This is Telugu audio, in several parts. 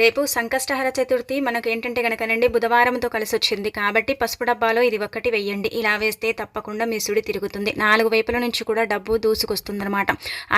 రేపు సంకష్టహర చతుర్థి మనకు ఏంటంటే కనుకనండి బుధవారంతో కలిసి వచ్చింది కాబట్టి పసుపు డబ్బాలో ఇది ఒక్కటి వెయ్యండి. ఇలా వేస్తే తప్పకుండా మీ సుడి తిరుగుతుంది. నాలుగు వైపుల నుంచి కూడా డబ్బు దూసుకొస్తుందన్నమాట.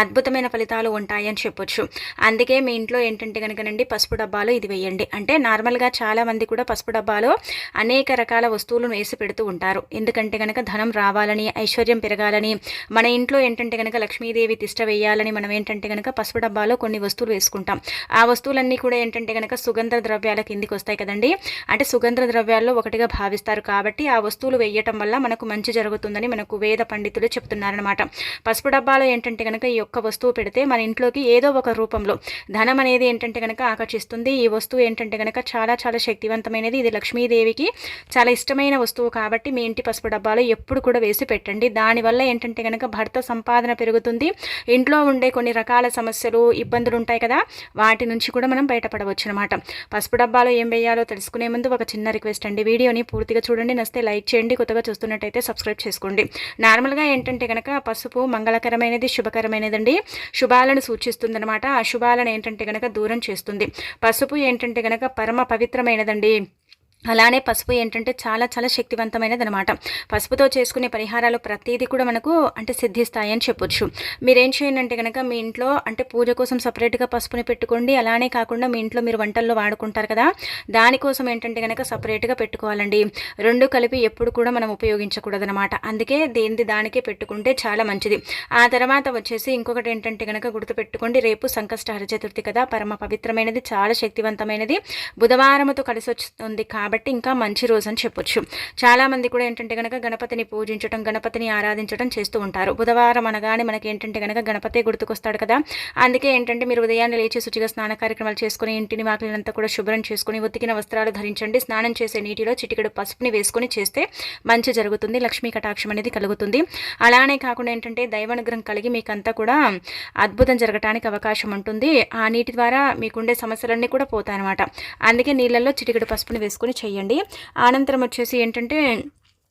అద్భుతమైన ఫలితాలు ఉంటాయని చెప్పొచ్చు. అందుకే మీ ఇంట్లో ఏంటంటే కనుకనండి పసుపు డబ్బాలో ఇది వెయ్యండి. అంటే నార్మల్గా చాలా మంది కూడా పసుపు డబ్బాలో అనేక రకాల వస్తువులను వేసి పెడుతూ ఉంటారు. ఎందుకంటే కనుక ధనం రావాలని ఐశ్వర్యం పెరగాలని మన ఇంట్లో ఏంటంటే కనుక లక్ష్మీదేవి తిష్ట వేయాలని మనం ఏంటంటే కనుక పసుపు డబ్బాలో కొన్ని వస్తువులు వేసుకుంటాం. ఆ వస్తువులన్నీ కూడా ఏంటంటే ఏంటంటే కనుక సుగంధ ద్రవ్యాల కిందికి వస్తాయి కదండి. అంటే సుగంధ ద్రవ్యాల్లో ఒకటిగా భావిస్తారు కాబట్టి ఆ వస్తువులు వేయటం వల్ల మనకు మంచి జరుగుతుందని మనకు వేద పండితులు చెప్తున్నారనమాట పసుపు డబ్బాలో ఏంటంటే కనుక ఈ యొక్క వస్తువు పెడితే మన ఇంట్లోకి ఏదో ఒక రూపంలో ధనం అనేది ఏంటంటే కనుక ఆకర్షిస్తుంది. ఈ వస్తువు ఏంటంటే కనుక చాలా చాలా శక్తివంతమైనది. ఇది లక్ష్మీదేవికి చాలా ఇష్టమైన వస్తువు కాబట్టి మీ ఇంటి పసుపు డబ్బాలో ఎప్పుడు కూడా వేసి పెట్టండి. దానివల్ల ఏంటంటే కనుక భర్త సంపాదన పెరుగుతుంది. ఇంట్లో ఉండే కొన్ని రకాల సమస్యలు ఇబ్బందులు ఉంటాయి కదా. వాటి నుంచి కూడా మనం బయటపడవచ్చు. చేసుకోవచ్చు అనమాట పసుపు డబ్బాలో ఏం వేయాలో తెలుసుకునే ముందు ఒక చిన్న రిక్వెస్ట్ అండి. వీడియోని పూర్తిగా చూడండి నస్తే లైక్ చేయండి కొత్తగా చూస్తున్నట్టయితే సబ్స్క్రైబ్ చేసుకోండి. నార్మల్గా ఏంటంటే కనుక పసుపు మంగళకరమైనది శుభకరమైనదండి. శుభాలను సూచిస్తుంది ఆ శుభాలను ఏంటంటే కనుక దూరం చేస్తుంది. పసుపు ఏంటంటే కనుక పరమ పవిత్రమైనదండి. అలానే పసుపు ఏంటంటే చాలా చాలా శక్తివంతమైనది అనమాట పసుపుతో చేసుకునే పరిహారాలు ప్రతిదీ కూడా మనకు అంటే సిద్ధిస్తాయి అని చెప్పొచ్చు. మీరేం చేయండి అంటే కనుక మీ ఇంట్లో అంటే పూజ కోసం సపరేట్గా పసుపుని పెట్టుకోండి. అలానే కాకుండా మీ ఇంట్లో మీరు వంటల్లో వాడుకుంటారు కదా దానికోసం ఏంటంటే కనుక సపరేట్గా పెట్టుకోవాలండి. రెండు కలిపి ఎప్పుడు కూడా మనం ఉపయోగించకూడదు అనమాట అందుకే దేనిది దానికే పెట్టుకుంటే చాలా మంచిది. ఆ తర్వాత వచ్చేసి ఇంకొకటి ఏంటంటే కనుక గుర్తుపెట్టుకోండి. రేపు సంకష్టహర చతుర్థి కదా పరమ పవిత్రమైనది చాలా శక్తివంతమైనది. బుధవారముతో కలిసి వస్తుంది కాబట్టి కాబట్టి ఇంకా మంచి రోజు అని చెప్పొచ్చు చాలామంది కూడా ఏంటంటే కనుక గణపతిని పూజించడం గణపతిని ఆరాధించడం చేస్తూ ఉంటారు. బుధవారం అనగానే మనకి ఏంటంటే కనుక గణపతి గుర్తుకొస్తాడు కదా. అందుకే ఏంటంటే మీరు ఉదయాన్నే లేచి శుచిగా స్నాన కార్యక్రమాలు చేసుకుని ఇంటిని వాకిలంతా కూడా శుభ్రం చేసుకుని ఉతికిన వస్త్రాలు ధరించండి. స్నానం చేసే నీటిలో చిటికెడు పసుపుని వేసుకుని చేస్తే మంచి జరుగుతుంది. లక్ష్మీ కటాక్షం అనేది కలుగుతుంది. అలానే కాకుండా ఏంటంటే దైవానుగ్రహం కలిగి మీకంతా కూడా అద్భుతం జరగటానికి అవకాశం ఉంటుంది. ఆ నీటి ద్వారా మీకుండే సమస్యలన్నీ కూడా పోతాయన్నమాట. అందుకే నీళ్ళల్లో చిటికెడు పసుపుని వేసుకుని చేయండి. అనంతరం వచ్చేసి ఏంటంటే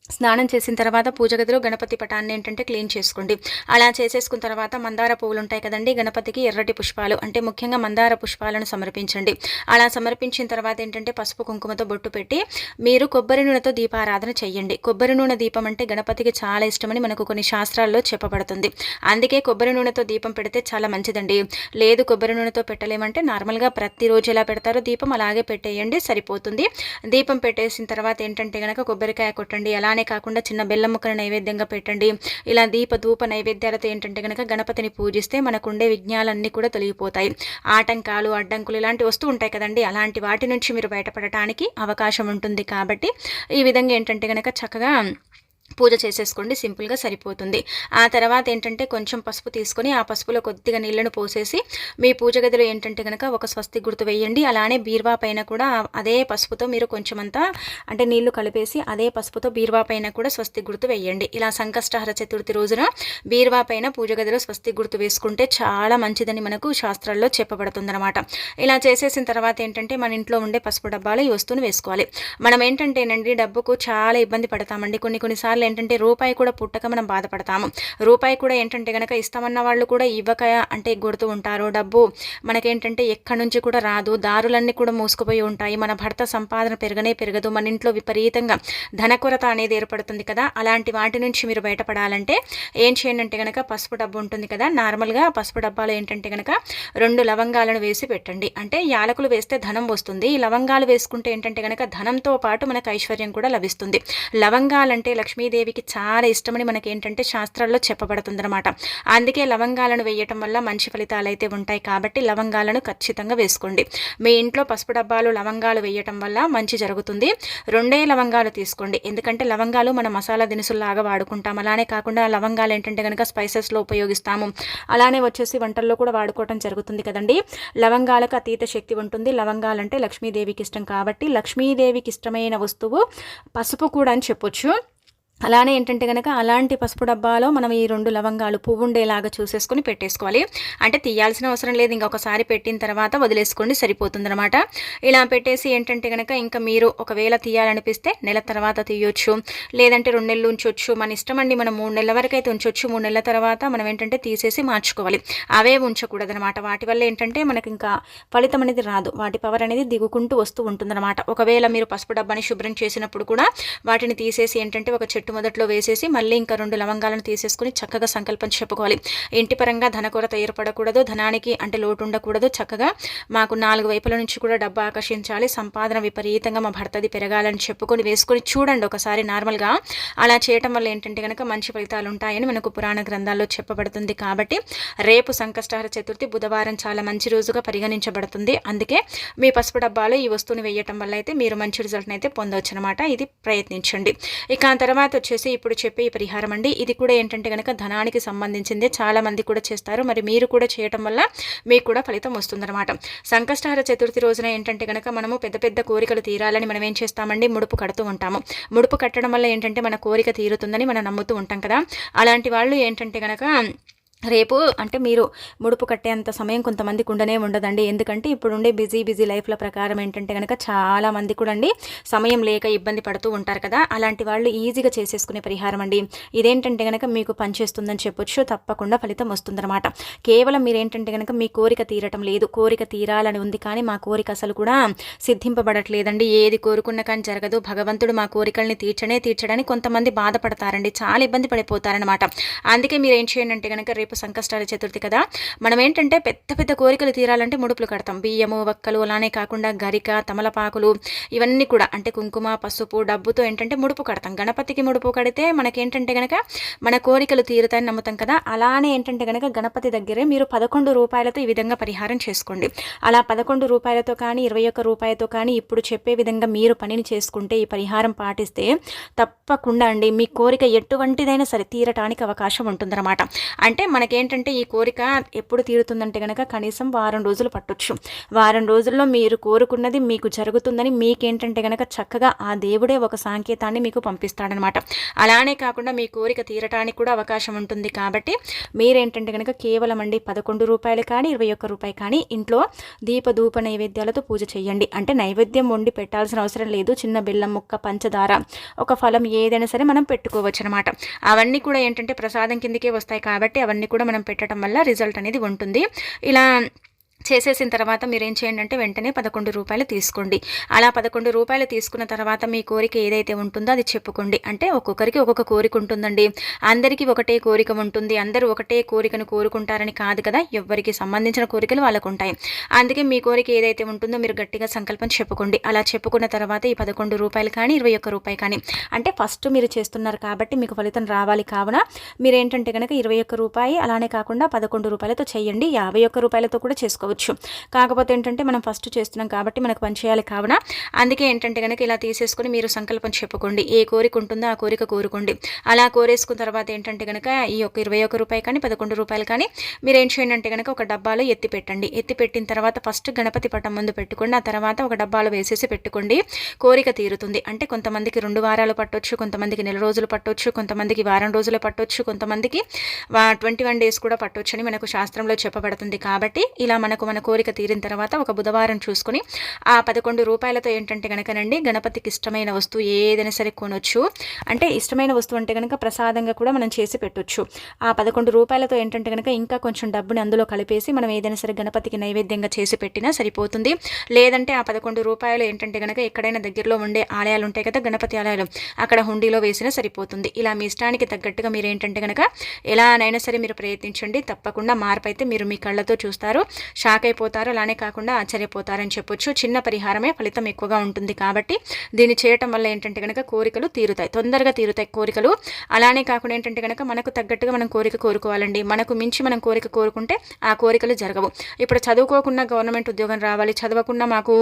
స్నానం చేసిన తర్వాత పూజ గదిలో గణపతి పటాన్ని ఏంటంటే క్లీన్ చేసుకోండి. అలా చేసేసుకున్న తర్వాత మందార పువ్వులు ఉంటాయి కదండి గణపతికి ఎర్రటి పుష్పాలు అంటే ముఖ్యంగా మందార పుష్పాలను సమర్పించండి. అలా సమర్పించిన తర్వాత ఏంటంటే పసుపు కుంకుమతో బొట్టు పెట్టి మీరు కొబ్బరి నూనెతో దీపారాధన చేయండి కొబ్బరి నూనె దీపం అంటే గణపతికి చాలా ఇష్టమని మనకు కొన్ని శాస్త్రాల్లో చెప్పబడుతుంది. అందుకే కొబ్బరి నూనెతో దీపం పెడితే చాలా మంచిదండి. లేదు కొబ్బరి నూనెతో పెట్టలేమంటే నార్మల్గా ప్రతిరోజు ఎలా పెడతారో దీపం అలాగే పెట్టేయండి సరిపోతుంది. దీపం పెట్టేసిన తర్వాత ఏంటంటే కనుక కొబ్బరికాయ కొట్టండి అలా అలానే కాకుండా చిన్న బెల్లం ముక్కను నైవేద్యంగా పెట్టండి. ఇలా దీప ధూప నైవేద్యాలతో ఏంటంటే కనుక గణపతిని పూజిస్తే మనకుండే విజ్ఞాలన్నీ కూడా తొలగిపోతాయి. ఆటంకాలు అడ్డంకులు ఇలాంటి వస్తూ ఉంటాయి కదండి. అలాంటి వాటి నుంచి మీరు బయటపడటానికి అవకాశం ఉంటుంది కాబట్టి ఈ విధంగా ఏంటంటే కనుక చక్కగా పూజ చేసేసుకోండి సింపుల్గా సరిపోతుంది. ఆ తర్వాత ఏంటంటే కొంచెం పసుపు తీసుకొని ఆ పసుపులో కొద్దిగా నీళ్ళను పోసేసి మీ పూజ గదిలో ఏంటంటే కనుక ఒక స్వస్తి గుర్తు వేయండి. అలానే బీర్వా పైన కూడా అదే పసుపుతో మీరు కొంచెం అంతా అంటే నీళ్ళు కలిపేసి అదే పసుపుతో బీర్వా పైన కూడా స్వస్తి గుర్తు వేయండి. ఇలా సంకష్టహర చతుర్థి రోజున బీర్వా పైన పూజ గదిలో స్వస్తి గుర్తు వేసుకుంటే చాలా మంచిదని మనకు శాస్త్రాల్లో చెప్పబడుతుందన్నమాట. ఇలా చేసేసిన తర్వాత ఏంటంటే మన ఇంట్లో ఉండే పసుపు డబ్బాలు ఈ వస్తువును వేసుకోవాలి. మనం ఏంటంటేనండి డబ్బుకు చాలా ఇబ్బంది పడతామండి. కొన్ని కొన్నిసార్లు కొన్నిసార్లు ఏంటంటే రూపాయి కూడా పుట్టక మనం బాధపడతాము. రూపాయి కూడా ఏంటంటే కనుక ఇస్తామన్న వాళ్ళు కూడా ఇవ్వక అంటే గుడుతూ ఉంటారు. డబ్బు మనకేంటంటే ఎక్కడి నుంచి కూడా రాదు. దారులన్నీ కూడా మూసుకుపోయి ఉంటాయి. మన భర్త సంపాదన పెరగనే పెరగదు. మన ఇంట్లో విపరీతంగా ధన కొరత అనేది ఏర్పడుతుంది కదా. అలాంటి వాటి నుంచి మీరు బయటపడాలంటే ఏం చేయండి అంటే కనుక పసుపు డబ్బు ఉంటుంది కదా. నార్మల్గా పసుపు డబ్బాలో ఏంటంటే కనుక రెండు లవంగాలను వేసి పెట్టండి. అంటే యాలకులు వేస్తే ధనం వస్తుంది. ఈ లవంగాలు వేసుకుంటే ఏంటంటే కనుక ధనంతో పాటు మనకు ఐశ్వర్యం కూడా లభిస్తుంది. లవంగాలంటే లక్ష్మీ లక్ష్మీదేవికి చాలా ఇష్టమని మనకి ఏంటంటే శాస్త్రాల్లో చెప్పబడుతుందన్నమాట. అందుకే లవంగాలను వేయటం వల్ల మంచి ఫలితాలు అయితే ఉంటాయి కాబట్టి లవంగాలను ఖచ్చితంగా వేసుకోండి. మీ ఇంట్లో పసుపు డబ్బాలు లవంగాలు వేయటం వల్ల మంచి జరుగుతుంది. రెండే లవంగాలు తీసుకోండి. ఎందుకంటే లవంగాలు మన మసాలా దినుసుల్లాగా వాడుకుంటాం. అలానే కాకుండా లవంగాలు ఏంటంటే కనుక స్పైసెస్లో ఉపయోగిస్తాము. అలానే వచ్చేసి వంటల్లో కూడా వాడుకోవటం జరుగుతుంది కదండి. లవంగాలకు అతీత శక్తి ఉంటుంది. లవంగాలంటే లక్ష్మీదేవికి ఇష్టం కాబట్టి లక్ష్మీదేవికి ఇష్టమైన వస్తువు పసుపు కూడా అని చెప్పొచ్చు. అలానే ఏంటంటే కనుక అలాంటి పసుపు డబ్బాలో మనం ఈ రెండు లవంగాలు పువ్వు ఉండేలాగా చూసేసుకొని పెట్టేసుకోవాలి. అంటే తీయాల్సిన అవసరం లేదు. ఇంకా ఒకసారి పెట్టిన తర్వాత వదిలేసుకోండి సరిపోతుంది అనమాట ఇలా పెట్టేసి ఏంటంటే కనుక ఇంకా మీరు ఒకవేళ తీయాలనిపిస్తే నెల తర్వాత తీయొచ్చు. లేదంటే రెండు నెలలు ఉంచవచ్చు మన ఇష్టం అండి మనం మూడు నెలల వరకు అయితే ఉంచవచ్చు మూడు నెలల తర్వాత మనం ఏంటంటే తీసేసి మార్చుకోవాలి. అవే ఉంచకూడదు అనమాట వాటి వల్ల ఏంటంటే మనకి ఇంకా ఫలితం అనేది రాదు. వాటి పవర్ అనేది దిగుకుంటూ వస్తూ ఉంటుందన్నమాట. ఒకవేళ మీరు పసుపు డబ్బాని శుభ్రం చేసినప్పుడు కూడా వాటిని తీసేసి ఏంటంటే ఒక చెట్టు మొదట్లో వేసేసి మళ్ళీ ఇంకా రెండు లవంగాలను తీసేసుకుని చక్కగా సంకల్పం చెప్పుకోవాలి. ఇంటి పరంగా ధన కొరత ఏర్పడకూడదు ధనానికి అంటే లోటు ఉండకూడదు. చక్కగా మాకు నాలుగు వైపుల నుంచి కూడా డబ్బు ఆకర్షించాలి. సంపాదన విపరీతంగా మా భర్తది పెరగాలని చెప్పుకొని వేసుకొని చూడండి ఒకసారి నార్మల్గా. అలా చేయటం వల్ల ఏంటంటే కనుక మంచి ఫలితాలు ఉంటాయని మనకు పురాణ గ్రంథాల్లో చెప్పబడుతుంది కాబట్టి రేపు సంకష్టహర చతుర్థి బుధవారం చాలా మంచి రోజుగా పరిగణించబడుతుంది. అందుకే మీ పసుపు డబ్బాలో ఈ వస్తువుని వేయటం వల్ల అయితే మీరు మంచి రిజల్ట్ని అయితే పొందవచ్చు అనమాట ఇది ప్రయత్నించండి. ఇక తర్వాత వచ్చేసి ఇప్పుడు చెప్పే ఈ పరిహారం అండి. ఇది కూడా ఏంటంటే కనుక ధనానికి సంబంధించిందే చాలామంది కూడా చేస్తారు. మరి మీరు కూడా చేయటం వల్ల మీకు కూడా ఫలితం వస్తుందన్నమాట. సంకష్టహార చతుర్థి రోజున ఏంటంటే కనుక మనము పెద్ద పెద్ద కోరికలు తీరాలని మనం ఏం చేస్తామండి? ముడుపు కడుతూ ఉంటాము. ముడుపు కట్టడం వల్ల ఏంటంటే మన కోరిక తీరుతుందని మనం నమ్ముతూ ఉంటాం కదా. అలాంటి వాళ్ళు ఏంటంటే కనుక రేపు అంటే మీరు ముడుపు కట్టేంత సమయం కొంతమందికి ఉండనే ఉండదండి. ఎందుకంటే ఇప్పుడు ఉండే బిజీ బిజీ లైఫ్ల ప్రకారం ఏంటంటే కనుక చాలా మంది కూడా అండి సమయం లేక ఇబ్బంది పడుతూ ఉంటారు కదా. అలాంటి వాళ్ళు ఈజీగా చేసేసుకునే పరిహారం అండి. ఇదేంటంటే కనుక మీకు పనిచేస్తుందని చెప్పొచ్చు. తప్పకుండా ఫలితం వస్తుందన్నమాట. కేవలం మీరేంటంటే కనుక మీ కోరిక తీరటం లేదు. కోరిక తీరాలని ఉంది కానీ మా కోరిక అసలు కూడా సిద్ధింపబడట్లేదండి. ఏది కోరుకున్న కానీ జరగదు. భగవంతుడు మా కోరికల్ని తీర్చనే తీర్చడానికి కొంతమంది బాధపడతారండి. చాలా ఇబ్బంది పడిపోతారనమాట అందుకే మీరు ఏం చేయండి అంటే కనుక రేపు రేపు సంకష్టాల చతుర్థి కదా. మనం ఏంటంటే పెద్ద పెద్ద కోరికలు తీరాలంటే ముడుపులు కడతాం. బియ్యము వక్కలు అలానే కాకుండా గరిక తమలపాకులు ఇవన్నీ కూడా అంటే కుంకుమ పసుపు డబ్బుతో ఏంటంటే ముడుపు కడతాం. గణపతికి ముడుపు కడితే మనకేంటంటే కనుక మన కోరికలు తీరుతాయని నమ్ముతాం కదా. అలానే ఏంటంటే కనుక గణపతి దగ్గరే మీరు పదకొండు రూపాయలతో ఈ విధంగా పరిహారం చేసుకోండి. అలా పదకొండు రూపాయలతో కానీ ఇరవై ఒక్క రూపాయలతో కానీ ఇప్పుడు చెప్పే విధంగా మీరు పనిని చేసుకుంటే ఈ పరిహారం పాటిస్తే తప్పకుండా అండి. మీ కోరిక ఎటువంటిదైనా సరే తీరటానికి అవకాశం ఉంటుందన్నమాట. అంటే మన మనకేంటంటే ఈ కోరిక ఎప్పుడు తీరుతుందంటే కనుక కనీసం వారం రోజులు పట్టొచ్చు. వారం రోజుల్లో మీరు కోరుకున్నది మీకు జరుగుతుందని మీకేంటంటే కనుక చక్కగా ఆ దేవుడే ఒక సాంకేతాన్ని మీకు పంపిస్తాడనమాట. అలానే కాకుండా మీ కోరిక తీరటానికి కూడా అవకాశం ఉంటుంది కాబట్టి మీరేంటంటే కనుక కేవలం అండి పదకొండు రూపాయలు కానీ ఇరవై ఒక్క రూపాయి కానీ ఇంట్లో దీపధూప నైవేద్యాలతో పూజ చేయండి. అంటే నైవేద్యం వండి పెట్టాల్సిన అవసరం లేదు. చిన్న బెల్లం ముక్క పంచదార ఒక ఫలం ఏదైనా సరే మనం పెట్టుకోవచ్చు అనమాట అవన్నీ కూడా ఏంటంటే ప్రసాదం కిందకే వస్తాయి కాబట్టి అవన్నీ కూడా మనం పెట్టడం వల్ల రిజల్ట్ అనేది ఉంటుంది. ఇలా చేసేసిన తర్వాత మీరు ఏం చేయండి అంటే వెంటనే పదకొండు రూపాయలు తీసుకోండి. అలా పదకొండు రూపాయలు తీసుకున్న తర్వాత మీ కోరిక ఏదైతే ఉంటుందో అది చెప్పుకోండి. అంటే ఒక్కొక్కరికి ఒక్కొక్క కోరిక ఉంటుందండి. అందరికీ ఒకటే కోరిక ఉంటుంది. అందరూ ఒకటే కోరికను కోరుకుంటారని కాదు కదా. ఎవరికి సంబంధించిన కోరికలు వాళ్ళకు ఉంటాయి. అందుకే మీ కోరిక ఏదైతే ఉంటుందో మీరు గట్టిగా సంకల్పం చెప్పుకోండి. అలా చెప్పుకున్న తర్వాత ఈ పదకొండు రూపాయలు కానీ ఇరవై ఒక్క రూపాయి కానీ అంటే ఫస్ట్ మీరు చేస్తున్నారు కాబట్టి మీకు ఫలితం రావాలి కావున మీరు ఏంటంటే కనుక ఇరవై ఒక్క రూపాయి అలానే కాకుండా పదకొండు రూపాయలతో చేయండి. యాభై ఒక్క రూపాయలతో కూడా చేసుకోవచ్చు. చేసుకోవచ్చు. కాకపోతే ఏంటంటే మనం ఫస్ట్ చేస్తున్నాం కాబట్టి మనకు పని చేయాలి కావున. అందుకే ఏంటంటే కనుక ఇలా తీసేసుకొని మీరు సంకల్పం చెప్పుకోండి. ఏ కోరిక ఉంటుందో ఆ కోరిక కోరుకోండి. అలా కోరేసుకున్న తర్వాత ఏంటంటే కనుక ఈ యొక్క ఇరవై ఒక రూపాయి కానీ పదకొండు రూపాయలు కానీ మీరు ఏం చేయండి అంటే కనుక ఒక డబ్బాలో ఎత్తి పెట్టండి. ఎత్తి పెట్టిన తర్వాత ఫస్ట్ గణపతి పటం ముందు పెట్టుకోండి. ఆ తర్వాత ఒక డబ్బాలో వేసేసి పెట్టుకోండి. కోరిక తీరుతుంది. అంటే కొంతమందికి రెండు వారాలు పట్టొచ్చు కొంతమందికి నెల రోజులు పట్టొచ్చు కొంతమందికి వారం రోజులు పట్టొచ్చు కొంతమందికి ట్వంటీ వన్ డేస్ కూడా పట్టొచ్చు అని మనకు శాస్త్రంలో చెప్పబడుతుంది. కాబట్టి ఇలా మనకు మనకు మన కోరిక తీరిన తర్వాత ఒక బుధవారం చూసుకొని ఆ పదకొండు రూపాయలతో ఏంటంటే కనుకనండి గణపతికి ఇష్టమైన వస్తువు ఏదైనా సరే కొనొచ్చు. అంటే ఇష్టమైన వస్తువు అంటే కనుక ప్రసాదంగా కూడా మనం చేసి పెట్టొచ్చు. ఆ పదకొండు రూపాయలతో ఏంటంటే కనుక ఇంకా కొంచెం డబ్బుని అందులో కలిపేసి మనం ఏదైనా సరే గణపతికి నైవేద్యంగా చేసి పెట్టినా సరిపోతుంది. లేదంటే ఆ పదకొండు రూపాయలు ఏంటంటే కనుక ఎక్కడైనా దగ్గరలో ఉండే ఆలయాలు ఉంటాయి కదా గణపతి ఆలయాలు అక్కడ హుండీలో వేసినా సరిపోతుంది. ఇలా మీ ఇష్టానికి తగ్గట్టుగా మీరు ఏంటంటే కనుక ఎలానైనా సరే మీరు ప్రయత్నించండి. తప్పకుండా మార్పు అయితే మీరు మీ కళ్ళతో చూస్తారు. షాక్ అయిపోతారు అలానే కాకుండా ఆశ్చర్యపోతారని చెప్పొచ్చు. చిన్న పరిహారమే ఫలితం ఎక్కువగా ఉంటుంది కాబట్టి దీన్ని చేయటం వల్ల ఏంటంటే కనుక కోరికలు తీరుతాయి. తొందరగా తీరుతాయి కోరికలు. అలానే కాకుండా ఏంటంటే కనుక మనకు తగ్గట్టుగా మనం కోరిక కోరుకోవాలండి. మనకు మించి మనం కోరిక కోరుకుంటే ఆ కోరికలు జరగవు. ఇప్పుడు చదువుకోకుండా గవర్నమెంట్ ఉద్యోగం రావాలి చదవకుండా మాకు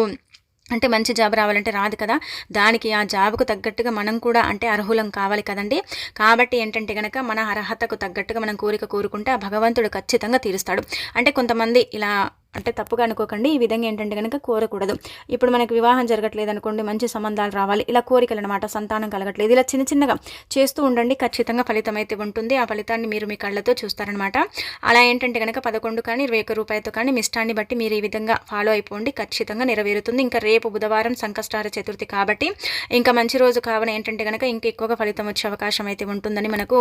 అంటే మంచి జాబ్ రావాలంటే రాదు కదా. దానికి ఆ జాబ్కు తగ్గట్టుగా మనం కూడా అంటే అర్హులం కావాలి కదండి. కాబట్టి ఏంటంటే కనుక మన అర్హతకు తగ్గట్టుగా మనం కోరిక కోరుకుంటే ఆ భగవంతుడు ఖచ్చితంగా తీరుస్తాడు. అంటే కొంతమంది ఇలా అంటే తప్పుగా అనుకోకండి. ఈ విధంగా ఏంటంటే కనుక కోరకూడదు. ఇప్పుడు మనకి వివాహం జరగట్లేదు అనుకోండి మంచి సంబంధాలు రావాలి. ఇలా కోరికలు అనమాట సంతానం కలగట్లేదు. ఇలా చిన్న చిన్నగా చేస్తూ ఉండండి. ఖచ్చితంగా ఫలితం అయితే ఉంటుంది. ఆ ఫలితాన్ని మీరు మీ కళ్ళతో చూస్తారనమాట. అలా ఏంటంటే కనుక పదకొండు కానీ ఇరవై ఒక్క రూపాయలతో కానీ మిష్టాన్ని బట్టి మీరు ఈ విధంగా ఫాలో అయిపోండి. ఖచ్చితంగా నెరవేరుతుంది. ఇంకా రేపు బుధవారం సంకష్టార చతుర్థి కాబట్టి ఇంకా మంచి రోజు కావున ఏంటంటే కనుక ఇంకా ఎక్కువగా ఫలితం వచ్చే అవకాశం అయితే ఉంటుందని మనకు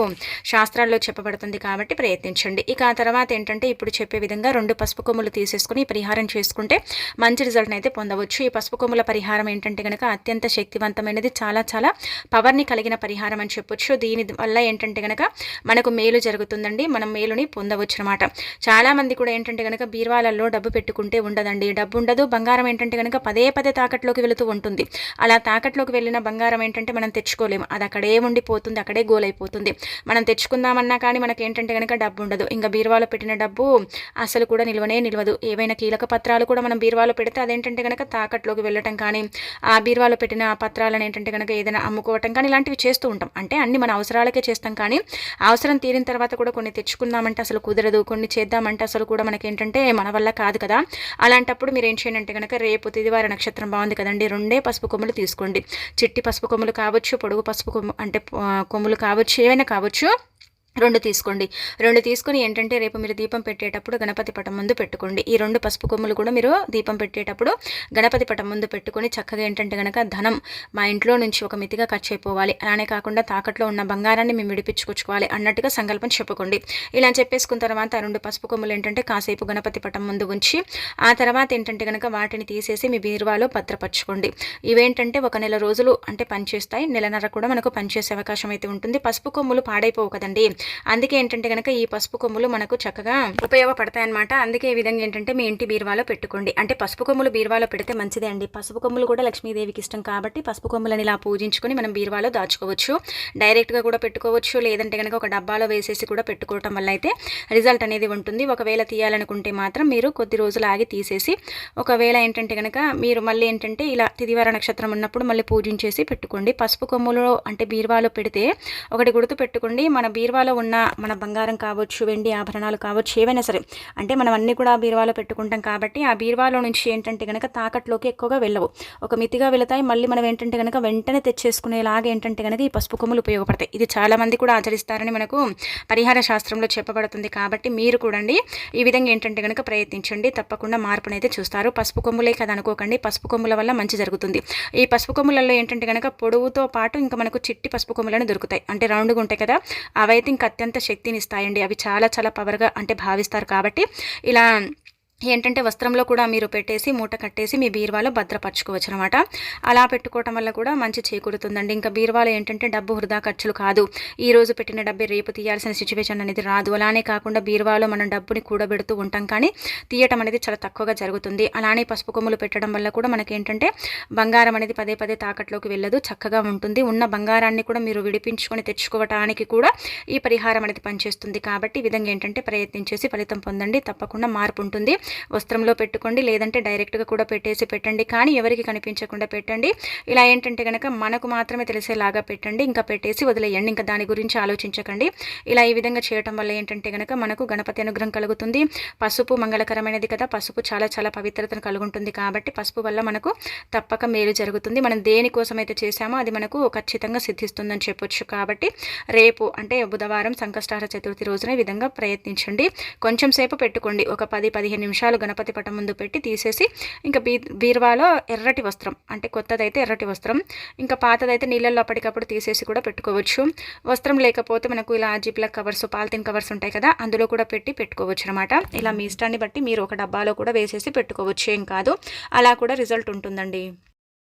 శాస్త్రాల్లో చెప్పబడుతుంది కాబట్టి ప్రయత్నించండి. ఇక ఆ తర్వాత ఏంటంటే ఇప్పుడు చెప్పే విధంగా రెండు పసుపు కొమ్ములు చేసుకుని పరిహారం చేసుకుంటే మంచి రిజల్ట్ అయితే పొందవచ్చు. ఈ పసుపు కొమ్ముల పరిహారం ఏంటంటే కనుక అత్యంత శక్తివంతమైనది చాలా చాలా పవర్ని కలిగిన పరిహారం అని చెప్పొచ్చు. దీని వల్ల ఏంటంటే కనుక మనకు మేలు జరుగుతుందండి. మనం మేలుని పొందవచ్చు అనమాట చాలామంది కూడా ఏంటంటే కనుక బీర్వాలల్లో డబ్బు పెట్టుకుంటే ఉండదండి. డబ్బు ఉండదు. బంగారం ఏంటంటే కనుక పదే పదే తాకట్లోకి వెళుతూ ఉంటుంది. అలా తాకట్లోకి వెళ్ళిన బంగారం ఏంటంటే మనం తెచ్చుకోలేము. అది అక్కడే ఉండిపోతుంది అక్కడే గోలైపోతుంది. మనం తెచ్చుకుందామన్నా కానీ మనకి ఏంటంటే కనుక డబ్బు ఉండదు. ఇంకా బీరువాలో పెట్టిన డబ్బు అసలు కూడా నిల్వనే నిల్వదు. ఏవైనా కీలక పత్రాలు కూడా మనం బీరువాలో పెడితే అదేంటంటే కనుక తాకట్లోకి వెళ్ళటం కానీ ఆ బీరువాలో పెట్టిన పత్రాలను ఏంటంటే కనుక ఏదైనా అమ్ముకోవటం కానీ ఇలాంటివి చేస్తూ ఉంటాం. అంటే అన్ని మన అవసరాలకే చేస్తాం కానీ అవసరం తీరిన తర్వాత కూడా కొన్ని తెచ్చుకుందామంటే అసలు కుదరదు కొన్ని చేద్దామంటే అసలు కూడా మనకి ఏంటంటే మన వల్ల కాదు కదా. అలాంటప్పుడు మీరు ఏం చేయండి అంటే కనుక రేపు తిదివార నక్షత్రం బాగుంది కదండి రెండే పసుపు కొమ్ములు తీసుకోండి. చిట్టి పసుపు కొమ్ములు కావచ్చు పొడుగు పసుపు కొమ్ము అంటే కొమ్ములు కావచ్చు ఏవైనా కావచ్చు రెండు తీసుకోండి. రెండు తీసుకొని ఏంటంటే రేపు మీరు దీపం పెట్టేటప్పుడు గణపతి పటం ముందు పెట్టుకోండి. ఈ రెండు పసుపు కొమ్ములు కూడా మీరు దీపం పెట్టేటప్పుడు గణపతి పటం ముందు పెట్టుకొని చక్కగా ఏంటంటే కనుక ధనం మా ఇంట్లో నుంచి ఒక మితిగా ఖర్చు అయిపోవాలి. అలానే కాకుండా తాకట్లో ఉన్న బంగారాన్ని మేము విడిపించుకొచ్చుకోవాలి అన్నట్టుగా సంకల్పం చెప్పుకోండి. ఇలా చెప్పేసుకున్న తర్వాత రెండు పసుపు కొమ్ములు ఏంటంటే కాసేపు గణపతి పటం ముందు ఉంచి ఆ తర్వాత ఏంటంటే కనుక వాటిని తీసేసి మీ బీరువాలో భద్రపరచుకోండి. ఇవేంటంటే ఒక నెల రోజులు అంటే పనిచేస్తాయి. నెలన్నర కూడా మనకు పనిచేసే అవకాశం అయితే ఉంటుంది. పసుపు కొమ్ములు పాడైపోవు కదండి. అందుకే ఏంటంటే కనుక ఈ పసుపు కొమ్ములు మనకు చక్కగా ఉపయోగపడతాయన్నమాట. అందుకే ఈ విధంగా ఏంటంటే మీ ఇంటి బీరువాలో పెట్టుకోండి. అంటే పసుపు కొమ్ములు బీరువాలో పెడితే మంచిదే అండి. పసుపు కొమ్ములు కూడా లక్ష్మీదేవికి ఇష్టం కాబట్టి పసుపు కొమ్ములని ఇలా పూజించుకొని మనం బీరువాలో దాచుకోవచ్చు. డైరెక్ట్గా కూడా పెట్టుకోవచ్చు. లేదంటే కనుక ఒక డబ్బాలో వేసేసి కూడా పెట్టుకోవటం వల్ల అయితే రిజల్ట్ అనేది ఉంటుంది. ఒకవేళ తీయాలనుకుంటే మాత్రం మీరు కొద్ది రోజులు ఆగి తీసేసి ఒకవేళ ఏంటంటే కనుక మీరు మళ్ళీ ఏంటంటే ఇలా తిదివార నక్షత్రం ఉన్నప్పుడు మళ్ళీ పూజించేసి పెట్టుకోండి. పసుపు కొమ్ములు అంటే బీరువాలో పెడితే ఒకటి గుర్తు పెట్టుకోండి. మన బీరువాలో బీరువాలో ఉన్న మన బంగారం కావచ్చు వెండి ఆభరణాలు కావచ్చు ఏవైనా సరే. అంటే మనం అన్నీ కూడా బీరువాలో పెట్టుకుంటాం కాబట్టి ఆ బీరువాలో నుంచి ఏంటంటే కనుక తాకట్లోకి ఎక్కువగా వెళ్ళవు. ఒక మితిగా వెళతాయి మళ్ళీ మనం ఏంటంటే కనుక వెంటనే తెచ్చేసుకునేలాగా ఏంటంటే కనుక ఈ పసుపు కొమ్ములు ఉపయోగపడతాయి. ఇది చాలామంది కూడా ఆచరిస్తారని మనకు పరిహార శాస్త్రంలో చెప్పబడుతుంది కాబట్టి మీరు కూడండి ఈ విధంగా ఏంటంటే కనుక ప్రయత్నించండి. తప్పకుండా మార్పునైతే చూస్తారు. పసుపు కొమ్ములే కదా అనుకోకండి. పసుపు కొమ్ముల వల్ల మంచి జరుగుతుంది. ఈ పసుపు కొమ్ములలో ఏంటంటే కనుక పొడవుతో పాటు ఇంకా మనకు చిట్టి పసుపు కొమ్ములను దొరుకుతాయి. అంటే రౌండ్గా ఉంటాయి కదా. అవైతే అత్యంత శక్తిని ఇస్తాయండి అవి చాలా చాలా పవర్గా అంటే భావిస్తారు కాబట్టి ఇలా ఏంటంటే వస్త్రంలో కూడా మీరు పెట్టేసి మూట కట్టేసి మీ బీరువాలో భద్రపరచుకోవచ్చు అనమాట అలా పెట్టుకోవటం వల్ల కూడా మంచి చేకూరుతుందండి. ఇంకా బీరువాలో ఏంటంటే డబ్బు వృధా ఖర్చులు కాదు. ఈ రోజు పెట్టిన డబ్బే రేపు తీయాల్సిన సిచ్యువేషన్ అనేది రాదు. అలానే కాకుండా బీరువాలో మనం డబ్బుని కూడబెడుతూ ఉంటాం. కానీ తీయటం అనేది చాలా తక్కువగా జరుగుతుంది. అలానే పసుపు కొమ్ములు పెట్టడం వల్ల కూడా మనకి ఏంటంటే బంగారం అనేది పదే పదే తాకట్లోకి వెళ్ళదు. చక్కగా ఉంటుంది. ఉన్న బంగారాన్ని కూడా మీరు విడిపించుకొని తెచ్చుకోవటానికి కూడా ఈ పరిహారం అనేది పనిచేస్తుంది. కాబట్టి ఈ విధంగా ఏంటంటే ప్రయత్నించేసి ఫలితం పొందండి. తప్పకుండా మార్పు ఉంటుంది. వస్త్రంలో పెట్టుకోండి లేదంటే డైరెక్ట్గా కూడా పెట్టేసి పెట్టండి. కానీ ఎవరికి కనిపించకుండా పెట్టండి. ఇలా ఏంటంటే కనుక మనకు మాత్రమే తెలిసేలాగా పెట్టండి. ఇంకా పెట్టేసి వదిలేయండి. ఇంకా దాని గురించి ఆలోచించకండి. ఇలా ఈ విధంగా చేయటం వల్ల ఏంటంటే కనుక మనకు గణపతి అనుగ్రహం కలుగుతుంది. పసుపు మంగళకరమైనది కదా. పసుపు చాలా చాలా పవిత్రతను కలుగుంటుంది కాబట్టి పసుపు వల్ల మనకు తప్పక మేలు జరుగుతుంది. మనం దేనికోసం అయితే చేశామో అది మనకు ఖచ్చితంగా సిద్ధిస్తుందని చెప్పొచ్చు కాబట్టి రేపు అంటే బుధవారం సంకష్టార చతుర్థి రోజున ఈ విధంగా ప్రయత్నించండి. కొంచెం సేపు పెట్టుకోండి. ఒక పది పదిహేను నిమిషాలు. నిమిషాలు గణపతి పటం ముందు పెట్టి తీసేసి ఇంకా బీ బీరువాలో ఎర్రటి వస్త్రం అంటే కొత్తదైతే ఎర్రటి వస్త్రం ఇంకా పాతదైతే నీళ్ళల్లో అప్పటికప్పుడు తీసేసి కూడా పెట్టుకోవచ్చు. వస్త్రం లేకపోతే మనకు ఇలా జిప్లక్ కవర్స్ పాలిథిన్ కవర్స్ ఉంటాయి కదా అందులో కూడా పెట్టి పెట్టుకోవచ్చు అనమాట ఇలా మీ ఇష్టాన్ని బట్టి మీరు ఒక డబ్బాలో కూడా వేసేసి పెట్టుకోవచ్చు ఏం కాదు. అలా కూడా రిజల్ట్ ఉంటుందండి.